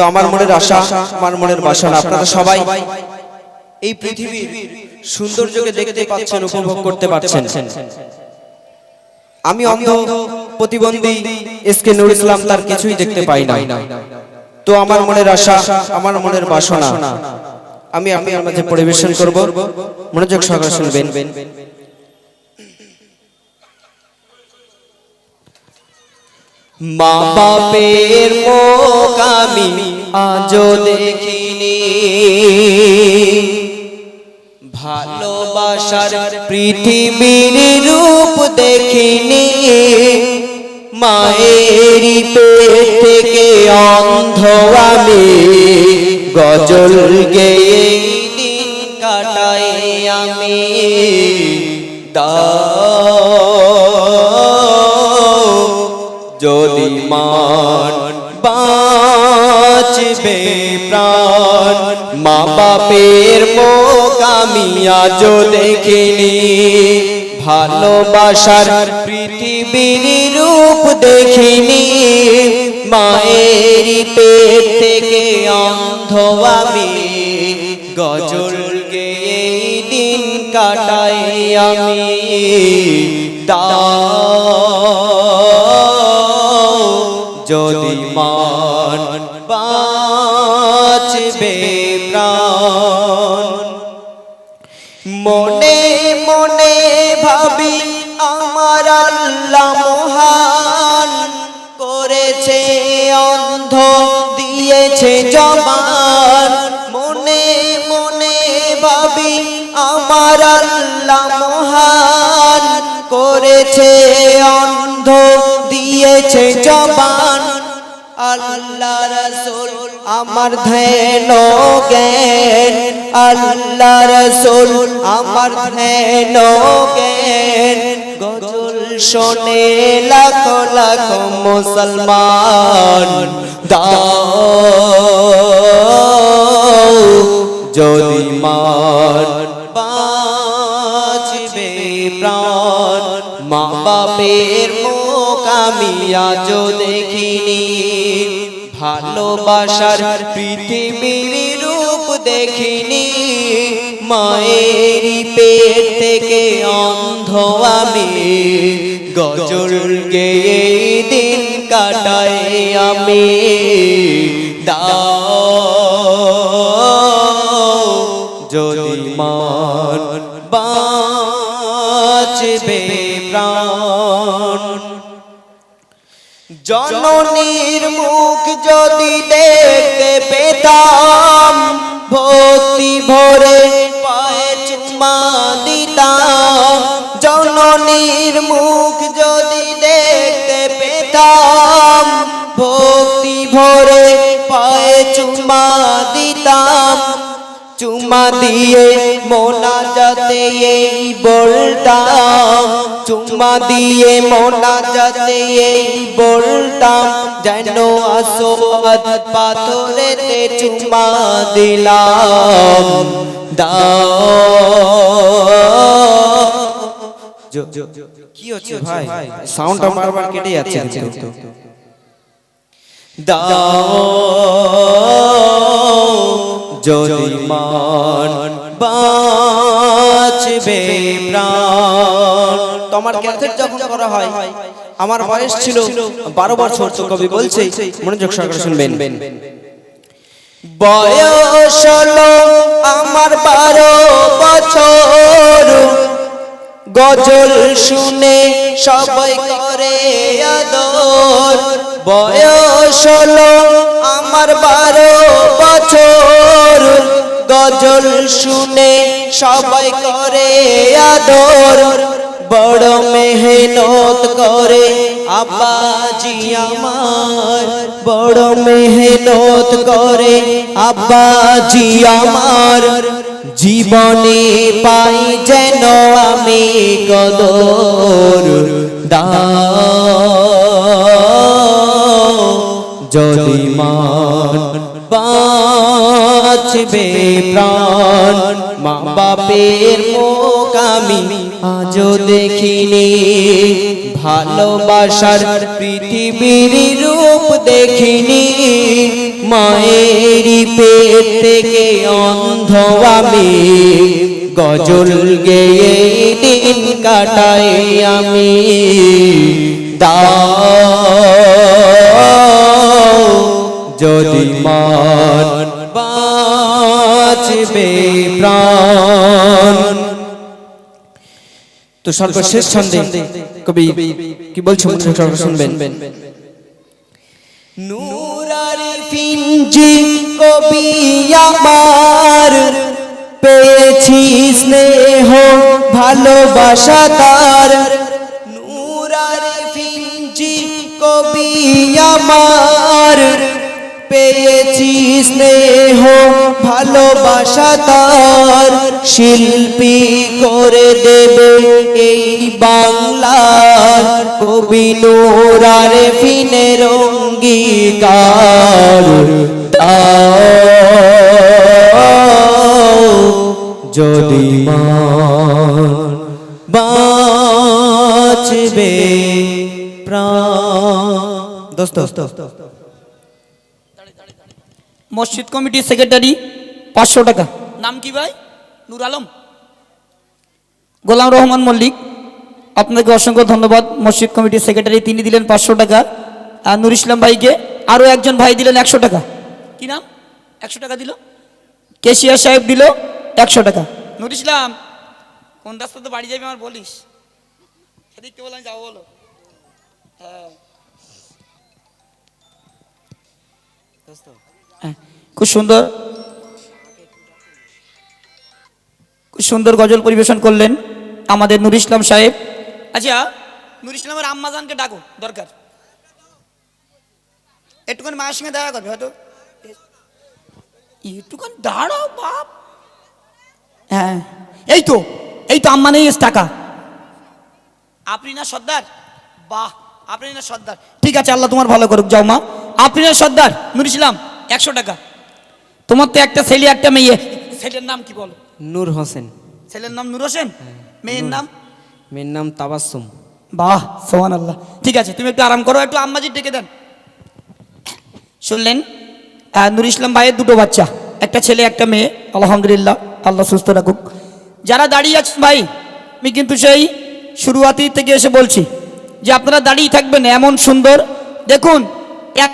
তো আমার মনের আশা আমার মনের বাসনা আপনারা সবাই এই পৃথিবীর সৌন্দর্যকে দেখতে পাচ্ছেন উপভোগ করতে পারছেন আমি অন্ধ প্রতিবন্ধী এস কে নুর ইসলাম তার কিছুই দেখতে পাই না। তো আমার মনের আশা আমার মনের বাসনা আমি আপনার মাঝে পরিবেশন করব। মনোযোগ সহকারে শুনবেন। মা বাপের মুখ আমি দেখিনি। ভালোবাসার পৃথিবীর রূপ দেখিনি। মায়েরই পেট থেকে অন্ধ আমি গজল গেয়ে কাটাই আমি। দাও যদি মান বাঁচবে প্রাণ, মা বাপের আমি আজও দেখিনি। ভালোবাসার পৃথিবীর রূপ দেখিনি। মায়ের পেট থেকে অন্ধ আমি গজল গেয়ে দিন কাটাই আমি। দাও যদি মান বাঁচবে প্রাণ। মনে মনে ভাবি আমার আল্লাহ মহান করেছে, অন্ধ দিয়েছে জবান। মনে মনে ভাবি আমার আল্লাহ মহান করেছে, অন্ধ দিয়েছে জবান। আল্লাহ রসুল আমার ধ্যান জ্ঞান আল্লাহ রসুল আমার ধ্যান জ্ঞান গজল শোনে লাখ লাখ মুসলমান। দাও যদি মান বাঁচবে প্রাণ। মা বাপের আমি দেখিনি। ভালোবাসার পৃথিবীর রূপ দেখিনি। মায়ের পেট থেকে অন্ধ আমি গজল গেয়ে দিন কাটাই আমি। দাও যদি মান বাঁচবে প্রাণ। জননীর মুখ যদি দেখতে পেতাম, ভক্তি ভরে পায়ে দিতাম। জননীর মুখ যদি দেখতে পেতাম, ভক্তি ভরে পায়ে চুমা দিতাম। চুমা দিয়ে মোনা যাতে এই বলতাম চুমা দিয়ে মোনা যাতে এই বলতাম যেন আসোয়াদ পাথরেতে চুমা দিলাম। দাও। কি হচ্ছে ভাই? সাউন্ডটা বারবার কেটে যাচ্ছে কিন্তু। দাও। যদি মান বাঁচবে প্রাণ। তোমার ক্যাথেট যখন করা হয় আমার বয়স ছিল বারো বছর তো কবি বলছে মনোযোগ সহকারে শুনবেন। বয়স আমার বারো বছর গজল শুনে সবাই করে আদর। বয়স হলো আমার বারো বছর গজল শুনে সবাই করে আদর। বড় মেহনত করে। আব্বাজি আমার বড় মেহনত করে। আব্বাজি আমার জীবনে পাই যেন আমি কদর দাও। যদি মান বাঁচবে প্রাণ মা বাপের মুখ আমি আজও দেখিনি। ভালোবাসার পৃথিবীর রূপ দেখিনি। মায়েরই পেট থেকে অন্ধ আমি গজল গেয়ে দিন কাটাই আমি। দাও, যদি মান বাঁচবে প্রাণ। তো সর্বশেষ ছন্দে কবি কি বলছো শুনবেন। নুরারি ফিঞ্জি কবি আমার পেয়েছি স্নেহ ভালোবাসা তার। নুরারি ফিঞ্জি কবি আমার পেয়েছি স্নেহ ভালোবাসা শিল্পী করে দেবে এই বাংলার কবি নোরারে ফিনের অঙ্গীকার দাও যদি বাঁচবে প্রাণ। দোস্ত। মসজিদ কমিটির সেক্রেটারি পাঁচশো টাকা। নাম কি ভাই? নুর আলম। গোলাম রহমান মল্লিক। আপনাকে অসংখ্য ধন্যবাদ। মসজিদ কমিটির সেক্রেটারি তিনি দিলেন পাঁচশো টাকা। আর নুর ইসলাম ভাইকে আরও একজন ভাই দিলেন একশো টাকা। কি নাম? একশো টাকা দিল? কেশিয়া সাহেব দিল একশো টাকা। নুর ইসলাম কোন রাস্তাতে বাড়ি যাবি আমার বলিস? সেদিককে বললাম যাব বলো। হ্যাঁ। হ্যাঁ, খুব সুন্দর। সুন্দর গজল পরিবেশন করলেন আমাদের নুর ইসলাম সাহেব। আচ্ছা নুর ইসলামের আম্মাজানকে ডাকো দরকার। একটুখানি মায়ের সঙ্গে দেখা করবে হয়তো। একটুখানি দাঁড়াও বাপ। হ্যাঁ এই তো এই তো আম্মা নেই টাকা। আপনি না সর্দার? বাহ আপনি না সর্দার। ঠিক আছে আল্লাহ তোমার ভালো করুক যাও মা। আপনি না সর্দার? নুর ইসলাম একশো টাকা। তোমার তো একটা ছেলে একটা মেয়ে। ছেলের নাম কি বলো? নূর হোসেন। ছেলের নাম নুর হোসেন? মেয়ের নাম? মেয়ের নাম তাবাসুম বাহ সোহান আল্লাহ ঠিক আছে তুমি একটু আরাম করো একটু আম্মাজি ডেকে দেন। শুনলেন? নুর ইসলাম ভাইয়ের দুটো বাচ্চা একটা ছেলে একটা মেয়ে। আলহামদুলিল্লাহ আল্লাহ সুস্থ রাখুক। যারা দাঁড়িয়ে আছেন ভাই আমি কিন্তু সেই শুরুয়াতি থেকে এসে বলছি যে আপনারা দাঁড়িয়ে থাকবেন এমন সুন্দর। দেখুন এক